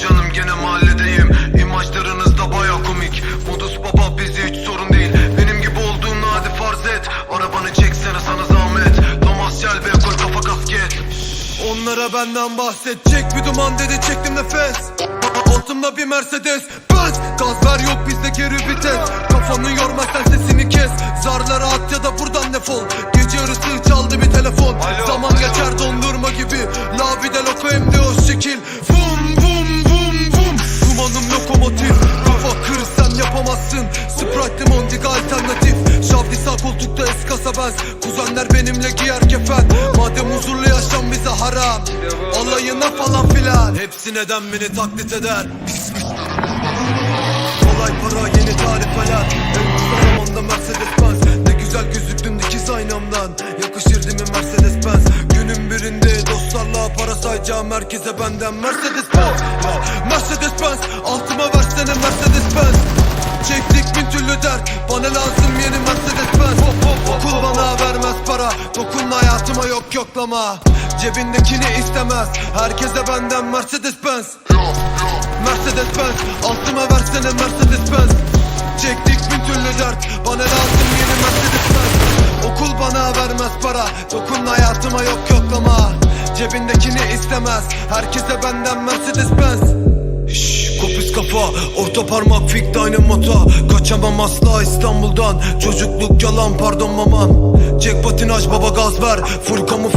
canım gene mahalledeyim. İmajlarınız da baya komik. Modus baba bizi hiç sorun değil. Benim gibi olduğunu hadi farz et. Arabanı çeksene sana zahmet. Thomas Shelby koy kafa kasket. Onlara benden bahsedecek bir duman dedi çektim nefes. Altımda bir Mercedes. Benz Gaz ver yok bizde geri vites. Kafanı yormazsan sesini kes. Zarlara at ya da buradan defol. Gece yarısı çaldı bir telefon. Zaman geçer dondurma gibi. La vida loco hem de yapamazsın Sprite Mondiga alternatif. Şavdi sağ koltukta eskasa benz Kuzenler benimle giyer kefen Madem huzurlu yaşam bize haram. Alayına falan filan. Hepsi neden beni taklit eder? Kolay para yeni tarifeler En kısa zamanda Mercedes Benz. Ne güzel gözüktün dikiz aynamdan. Yakışır değil mi Mercedes Benz? Günün birinde dostlarla para sayacağım Herkese benden Mercedes Benz. Mercedes Benz. Altıma versene Mercedes Benz Bana lazım yeni Mercedes Benz Okul bana vermez para. Dokunma hayatıma yok yoklama. Cebindekini istemez. Herkese benden Mercedes Benz Mercedes Benz Altıma versene Mercedes Benz Çektik bin türlü dert. Bana lazım yeni Mercedes Benz Okul bana vermez para. Dokun hayatıma yok yoklama. Cebindekini istemez. Herkese benden Mercedes Benz Orta parmak fik dynamota Kaçamam asla İstanbul'dan. Çocukluk yalan pardon maman. Çek patinaj baba gaz ver. Full kamuflaj